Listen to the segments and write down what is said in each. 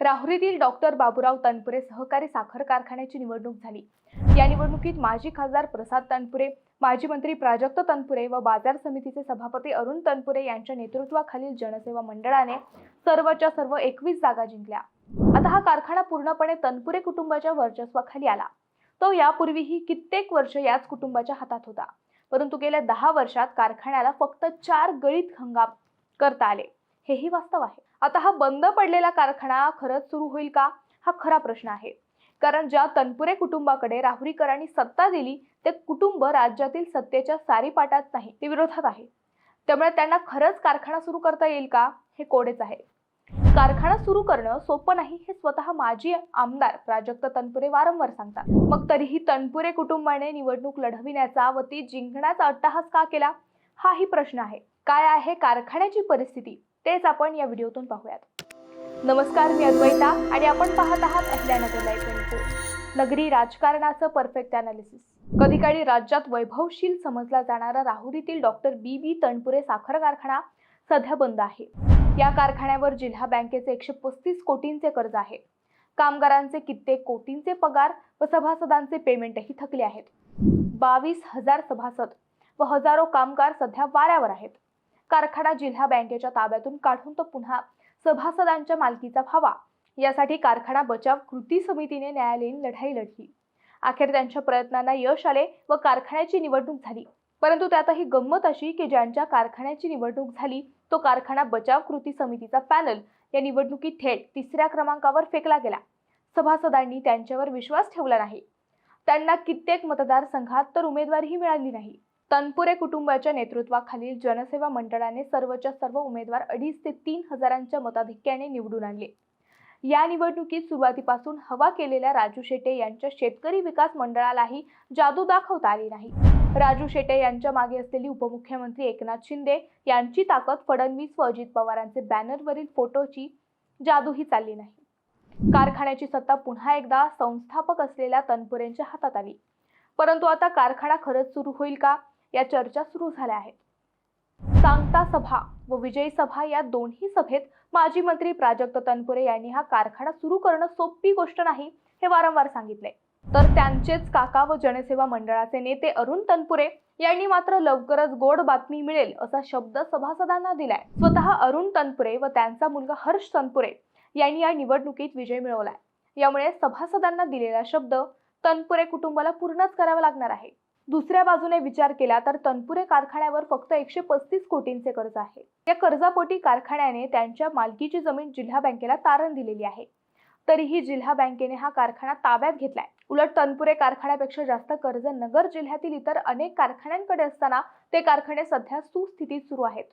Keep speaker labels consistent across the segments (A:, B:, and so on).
A: राहुरीतील doctor Baburao Tanpure सहकारी साखर कारखान्याची निवडणूक झाली. या निवडणुकीत माजी खासदार प्रसाद तनपुरे माजी मंत्री प्राजक्त तनपुरे व बाजार समितीचे सभापती अरुण तनपुरे यांच्या नेतृत्वाखालील जनसेवा मंडळाने सर्वच्या सर्व एकवीस जागा जिंकल्या. आता हा कारखाना पूर्णपणे तनपुरे कुटुंबाच्या वर्चस्वाखाली आला. तो यापूर्वीही कित्येक वर्ष याच कुटुंबाच्या हातात होता. परंतु गेल्या दहा वर्षात कारखान्याला फक्त चार गळीत हंगाम करता आले. हेही वास्तव आहे. आता हा बंद पडलेला कारखाना खरंच सुरू होईल का? हा खरा प्रश्न आहे. कारण ज्या तनपुरे कुटुंबाकडे राहुरीकरांनी सत्ता दिली ते कुटुंब राज्यातील सत्तेच्या सारीपाटात नाही ते विरोधात आहे. त्यामुळे त्यांना खरंच कारखाना सुरू करता येईल का? हे कोडेच आहे. कारखाना सुरू करणं सोपं नाही हे स्वतः माजी आमदार प्राजक्त तनपुरे वारंवार सांगतात. मग तरीही तनपुरे कुटुंबाने निवडणूक लढविण्याचा व ती जिंकण्याचा अट्टहास का केला? हाही प्रश्न आहे. काय आहे कारखान्याची परिस्थिती तेच आपण या व्हिडिओतून पाहूयात. नमस्कार मी अद्वैता आणि आपण पाहत आहात अहिल्यानगर लाईव्ह ट्वेंटी फोर नगरी राजकारणाचं परफेक्ट अनालिसिस कधी काळी राज्यात वैभवशील समजला जाणारा राहुरीतील डॉक्टर बी बी तणपुरे साखर कारखाना सध्या बंद आहे. या कारखान्यावर जिल्हा बँकेचे एकशे पस्तीस कोटींचे कर्ज आहे. कामगारांचे कित्येक कोटींचे पगार व सभासदांचे पेमेंटही थकले आहेत. बावीस हजार सभासद व हजारो कामगार सध्या वाऱ्यावर आहेत. कारखाना जिल्हा बँकेच्या ताब्यातून काढून तो पुन्हा सभासदांच्या मालकीचा व्हावा. यासाठी कारखाना बचाव कृती समितीने न्यायालयीन लढाई लढली. अखेर त्यांच्या प्रयत्नांना यश आले व कारखान्याची निवडणूक झाली. परंतु त्यातही गंमत अशी की ज्यांच्या कारखान्याची निवडणूक झाली तो कारखाना बचाव कृती समितीचा पॅनल या निवडणुकीत थेट तिसऱ्या क्रमांकावर फेकला गेला. सभासदांनी त्यांच्यावर विश्वास ठेवला नाही. त्यांना कित्येक मतदारसंघात तर उमेदवारीही मिळाली नाही. तनपुरे कुटुंबाच्या नेतृत्वाखालील जनसेवा मंडळाने सर्वच्या सर्व उमेदवार अडीच ते तीन हजारांच्या मताधिक्याने निवडून आणले. या निवडणुकीत सुरुवातीपासून हवा केलेल्या राजू शेटे यांच्या शेतकरी विकास मंडळालाही जादू दाखवता आली नाही. राजू शेटे यांच्या मागे असलेली उपमुख्यमंत्री एकनाथ शिंदे यांची ताकद फडणवीस व अजित पवारांचे बॅनरवरील फोटोची जादूही चालली नाही. कारखान्याची सत्ता पुन्हा एकदा संस्थापक असलेल्या तनपुरेंच्या हातात आली. परंतु आता कारखाना खरंच सुरू होईल का? या चर्चा सुरू झाल्या आहेत. सांगता सभा व विजयी सभा या दोन्ही सभेत माजी मंत्री प्राजक्त तनपुरे यांनी हा कारखाना सुरू करणं सोपी गोष्ट नाही हे वारंवार सांगितले. तर त्यांचेच काका व जनसेवा मंडळाचे नेते अरुण तनपुरे यांनी मात्र लवकरच गोड बातमी मिळेल असा शब्द सभासदांना दिलाय. स्वतः अरुण तनपुरे व त्यांचा मुलगा हर्ष तनपुरे यांनी या निवडणुकीत विजय मिळवलाय. यामुळे सभासदांना दिलेला शब्द तनपुरे कुटुंबाला पूर्णच करावा लागणार आहे. दुसऱ्या बाजूने विचार केला तर तनपुरे कारखान्यावर फक्त एकशे पस्तीस कोटींचे कर्ज आहे. या कर्जापोटी कारखान्याने त्यांच्या मालकीची जमीन जिल्हा बँकेला तारण दिलेली आहे. तरीही जिल्हा बँकेने हा कारखाना ताब्यात घेतलाय. उलट तनपुरे कारखान्यापेक्षा जास्त कर्ज नगर जिल्ह्यातील इतर अनेक कारखान्यांकडे असताना ते कारखाने सध्या सुस्थितीत सुरू आहेत.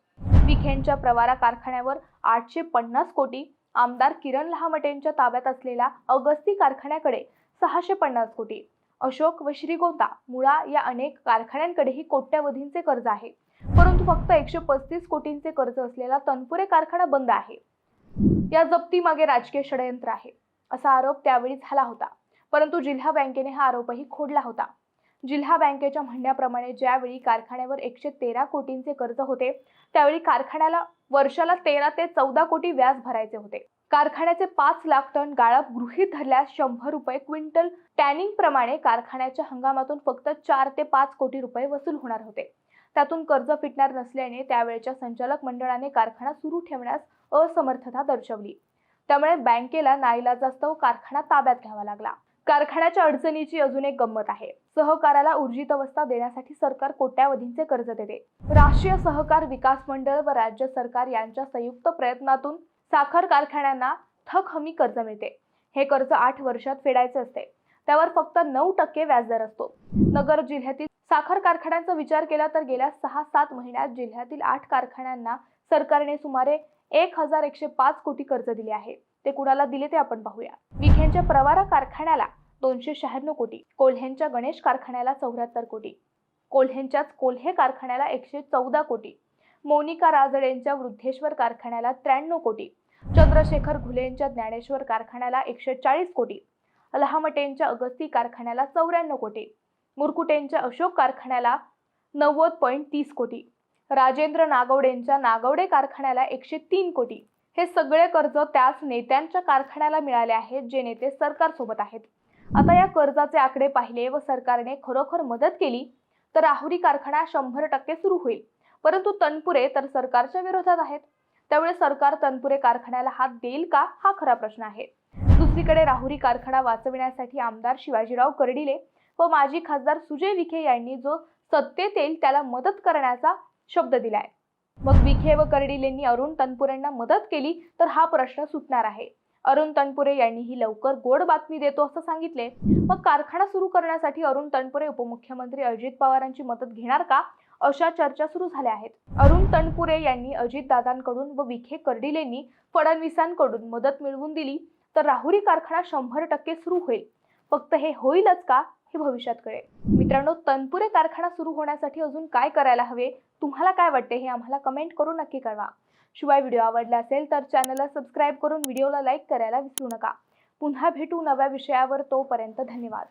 A: विखेंच्या प्रवारा कारखान्यावर आठशे पन्नास कोटी आमदार किरण लहामटेंच्या ताब्यात असलेल्या अगस्ती कारखान्याकडे सहाशे पन्नास कोटी अशोक व श्रीगोंदा मुळा या अनेक कारखान्यांकडेही कोट्यावधींचे कर्ज आहे. परंतु फक्त एकशे पस्तीस कोटींचे कर्ज असलेला तनपुरे कारखाना बंद आहे. या जप्तीमागे राजकीय षडयंत्र आहे. असा आरोप त्यावेळी झाला होता. परंतु जिल्हा बँकेने हा आरोपही खोडला होता. जिल्हा बँकेच्या म्हणण्याप्रमाणे ज्यावेळी कारखान्यावर एकशे तेरा कोटींचे कर्ज होते त्यावेळी कारखान्याला वर्षाला तेरा ते चौदा कोटी व्याज भरायचे होते. कारखान्याचे पाच लाख टन गाळप गृहीत धरल्यास शंभर रुपये क्विंटल. टॅनिंग प्रमाणे कारखान्याच्या हंगामातून फक्त चार ते पाच कोटी रुपये वसूल होणार होते. त्यातून कर्ज फिटणार नसल्याने त्यावेळच्या संचालक मंडळाने कारखाना सुरू ठेवण्यास असमर्थता दर्शवली. त्यामुळे बँकेला नाईलाजास्तव कारखाना ताब्यात घ्यावा लागला. कारखान्याच्या अडचणीची अजून एक गंमत आहे. सहकाराला ऊर्जित अवस्था देण्यासाठी सरकार कोट्यावधींचे कर्ज देते. राष्ट्रीय सहकार विकास मंडळ व राज्य सरकार यांच्या संयुक्त प्रयत्नातून साखर कारखान्यांना थक हमी कर्ज मिळते. हे कर्ज आठ वर्षात फेडायचे असते. त्यावर फक्त नऊ टक्के व्याजदर असतो. नगर जिल्ह्यातील साखर कारखान्यांचा विचार केला तर गेल्या सहा सात महिन्यात जिल्ह्यातील आठ कारखान्यांना सरकारने सुमारे एक हजार एकशे पाच कोटी कर्ज दिले आहे. ते कुणाला दिले ते आपण पाहूया. विखेंच्या प्रवारा कारखान्याला दोनशे शहाण्णव कोटी कोल्हेंच्या गणेश कारखान्याला चौऱ्याहत्तर कोटी कोल्हेंच्याच कोल्हे कारखान्याला एकशे चौदा कोटी मोनिका राजडेंच्या वृद्धेश्वर कारखान्याला त्र्याण्णव कोटी चंद्रशेखर घुलेंच्या ज्ञानेश्वर कारखान्याला एकशे चाळीस कोटी लहामटेंच्या अगस्ती कारखान्याला चौऱ्याण्णव कोटी मुरकुटेंच्या अशोक कारखान्याला नव्वद पॉईंट तीस कोटी राजेंद्र नागवडेंच्या नागवडे कारखान्याला एकशे तीन कोटी. हे सगळे कर्ज त्याच नेत्यांच्या कारखान्याला मिळाले आहेत जे नेते सरकारसोबत आहेत. आता या कर्जाचे आकडे पाहिले व सरकारने खरोखर मदत केली तर राहुरी कारखाना शंभर टक्के सुरू होईल. परंतु तनपुरे तर सरकारच्या विरोधात आहेत. त्यामुळे सरकार तनपुरे कारखान्याला हात देईल का? हा खरा प्रश्न आहे. दुसरीकडे राहुरी कारखाना वाचविण्यासाठी आमदार शिवाजीराव कर्डिले व माजी खासदार सुजय विखे यांनी जो सत्तेत येईल त्याला मदत करण्याचा शब्द दिलाय. मग विखे व कर्डिलेंनी अरुण तनपुरेंना मदत केली तर हा प्रश्न सुटणार आहे. अरुण तनपुरे यांनीही लवकर गोड बातमी देतो असं सांगितले. मग कारखाना सुरू करण्यासाठी अरुण तनपुरे उपमुख्यमंत्री अजित पवारांची मदत घेणार का? अशा चर्चा सुरू झाल्या आहेत. अरुण तनपुरे यांनी अजितदादांकडून व विखे कर्डिलेंनी फडणवीसांकडून मदत मिळवून दिली तर राहुरी कारखाना शंभर टक्के सुरू होईल. फक्त हे होईलच का? हे भविष्यात कळेल. मित्रांनो तनपुरे कारखाना सुरू होण्यासाठी अजून काय करायला हवे? तुम्हाला काय वाटते हे आम्हाला कमेंट करून नक्की कळवा. शिवाय व्हिडिओ आवडला असेल तर चॅनलला सबस्क्राईब करून व्हिडिओला लाईक करायला विसरू नका. पुन्हा भेटू नव्या विषयावर तोपर्यंत धन्यवाद.